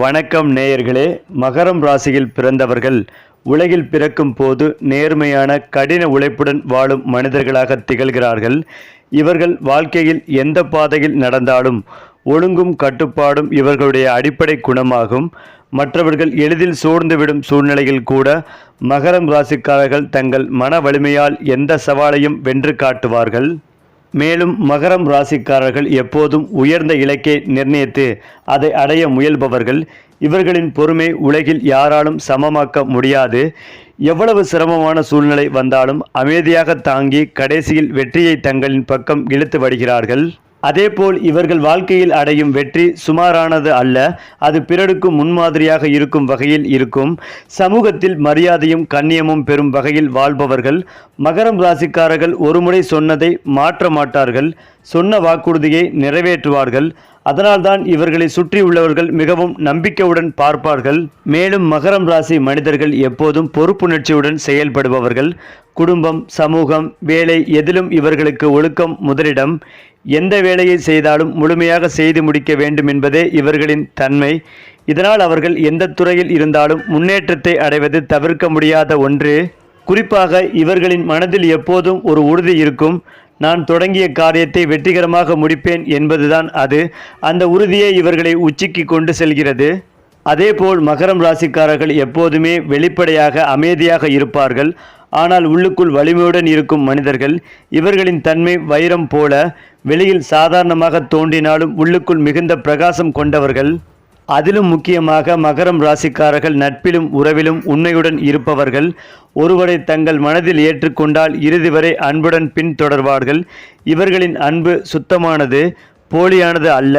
வணக்கம் நேயர்களே. மகரம் ராசியில் பிறந்தவர்கள் உலகில் பிறக்கும் போது நேர்மையான கடின உழைப்புடன் வாழும் மனிதர்களாக திகழ்கிறார்கள். இவர்கள் வாழ்க்கையில் எந்த பாதையில் நடந்தாலும் ஒழுங்கும் கட்டுப்பாடும் இவர்களுடைய அடிப்படை குணமாகும். மற்றவர்கள் எளிதில் சூழ்ந்துவிடும் சூழ்நிலையில் கூட மகரம் ராசிக்காரர்கள் தங்கள் மன வலிமையால் எந்த சவாலையும் வென்று காட்டுவார்கள். மேலும் மகரம் ராசிக்காரர்கள் எப்போதும் உயர்ந்த இலக்கை நிர்ணயித்து அதை அடைய முயல்பவர்கள். இவர்களின் பொறுமை உலகில் யாராலும் சமமாக்க முடியாது. எவ்வளவு சிரமமான சூழ்நிலை வந்தாலும் அமைதியாக தாங்கி கடைசியில் வெற்றியை தங்களின் பக்கம் இழுத்து வருகிறார்கள். அதேபோல் இவர்கள் வாழ்க்கையில் அடையும் வெற்றி சுமாரானது அல்ல அது பிறருக்கு முன்மாதிரியாக இருக்கும் வகையில் இருக்கும். சமூகத்தில் மரியாதையும் கண்ணியமும் பெறும் வகையில் வாழ்பவர்கள் மகரம் ராசிக்காரர்கள் ஒருமுறை சொன்னதை மாற்ற மாட்டார்கள் சொன்ன வாக்குறுதியை நிறைவேற்றுவார்கள். அதனால்தான் இவர்களை சுற்றியுள்ளவர்கள் மிகவும் நம்பிக்கையுடன் பார்ப்பார்கள். மேலும் மகரம் ராசி மனிதர்கள் எப்போதும் பொறுப்புணர்ச்சியுடன் செயல்படுபவர்கள். குடும்பம் சமூகம் வேலை எதிலும் இவர்களுக்கு ஒழுக்கம் முதலிடம். எந்த வேலையை செய்தாலும் முழுமையாக செய்து முடிக்க வேண்டும் என்பதே இவர்களின் தன்மை. இதனால் அவர்கள் எந்த துறையில் இருந்தாலும் முன்னேற்றத்தை அடைவது தவிர்க்க முடியாத ஒன்று. குறிப்பாக இவர்களின் மனதில் எப்போதும் ஒரு உறுதி இருக்கும். நான் தொடங்கிய காரியத்தை வெற்றிகரமாக முடிப்பேன் என்பதுதான் அது. அந்த உறுதியே இவர்களை உச்சிக்கு கொண்டு செல்கிறது. அதேபோல் மகரம் ராசிக்காரர்கள் எப்போதுமே வெளிப்படையாக அமைதியாக இருப்பார்கள். ஆனால் உள்ளுக்குள் வலிமையுடன் இருக்கும் மனிதர்கள் இவர்களின் தன்மை வைரம் போல வெளியில் சாதாரணமாக தோன்றினாலும் உள்ளுக்குள் மிகுந்த பிரகாசம் கொண்டவர்கள். அதிலும் முக்கியமாக மகரம் ராசிக்காரர்கள் நட்பிலும் உறவிலும் உண்மையுடன் இருப்பவர்கள். ஒருவரை தங்கள் மனதில் ஏற்றுக்கொண்டால் இறுதி வரை அன்புடன் பின்தொடர்வார்கள். இவர்களின் அன்பு சுத்தமானது போலியானது அல்ல.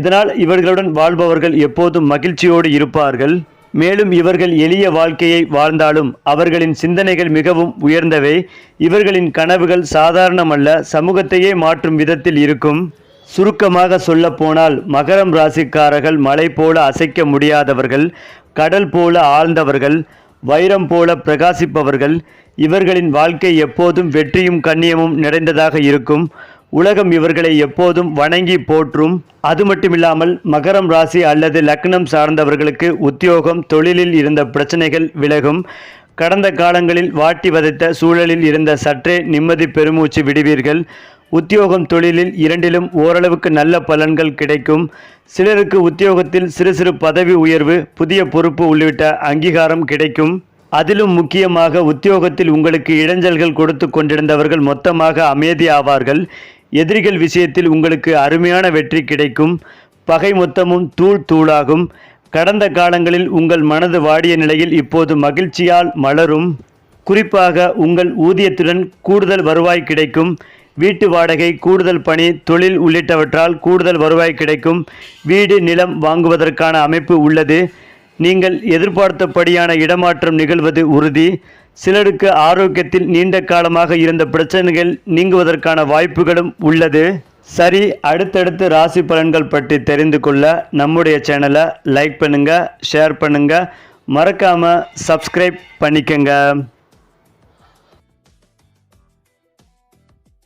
இதனால் இவர்களுடன் வாழ்பவர்கள் எப்போதும் மகிழ்ச்சியோடு இருப்பார்கள். மேலும் இவர்கள் எளிய வாழ்க்கையை வாழ்ந்தாலும் அவர்களின் சிந்தனைகள் மிகவும் உயர்ந்தவை. இவர்களின் கனவுகள் சாதாரணமல்ல சமூகத்தையே மாற்றும் விதத்தில் இருக்கும். சுருக்கமாக சொல்லப்போனால் மகரம் ராசிக்காரர்கள் மலை போல அசைக்க முடியாதவர்கள் கடல் போல ஆழ்ந்தவர்கள் வைரம் போல பிரகாசிப்பவர்கள். இவர்களின் வாழ்க்கை எப்போதும் வெற்றியும் கண்ணியமும் நிறைந்ததாக இருக்கும். உலகம் இவர்களை எப்போதும் வணங்கி போற்றும். அது மட்டுமில்லாமல் மகரம் ராசி அல்லது லக்னம் சார்ந்தவர்களுக்கு உத்தியோகம் தொழிலில் இருந்த பிரச்சனைகள் விலகும். கடந்த காலங்களில் வாட்டி வதைத்த சூழலில் இருந்த சற்றே நிம்மதி பெருமூச்சு விடுவீர்கள். உத்தியோகம் தொழிலில் இரண்டிலும் ஓரளவுக்கு நல்ல பலன்கள் கிடைக்கும். சிலருக்கு உத்தியோகத்தில் சிறு சிறு பதவி உயர்வு புதிய பொறுப்பு உள்ளிட்ட அங்கீகாரம் கிடைக்கும். அதிலும் முக்கியமாக உத்தியோகத்தில் உங்களுக்கு இடைஞ்சல்கள் கொடுத்து கொண்டிருந்தவர்கள் மொத்தமாக அமைதி ஆவார்கள் எதிரிகள் விஷயத்தில் உங்களுக்கு அருமையான வெற்றி கிடைக்கும். பகை மொத்தமும் தூள் தூளாகும். கடந்த காலங்களில் உங்கள் மனது வாடிய நிலையில் இப்போது மகிழ்ச்சியால் மலரும். குறிப்பாக உங்கள் ஊதியத்துடன் கூடுதல் வருவாய் கிடைக்கும். வீட்டு வாடகை கூடுதல் பணி தொழில் உள்ளிட்டவற்றால் கூடுதல் வருவாய் கிடைக்கும். வீடு நிலம் வாங்குவதற்கான அமைப்பு உள்ளது. நீங்கள் எதிர்பார்த்தபடியான இடமாற்றம் நிகழ்வது உறுதி. சிலருக்கு ஆரோக்கியத்தில் நீண்ட காலமாக இருந்த பிரச்சனைகள் நீங்குவதற்கான வாய்ப்புகளும் உள்ளது. சரி அடுத்தடுத்து ராசி பலன்கள் பற்றி தெரிந்து கொள்ள நம்முடைய சேனலை லைக் பண்ணுங்கள் ஷேர் பண்ணுங்கள் மறக்காமல் சப்ஸ்கிரைப் பண்ணிக்கங்க.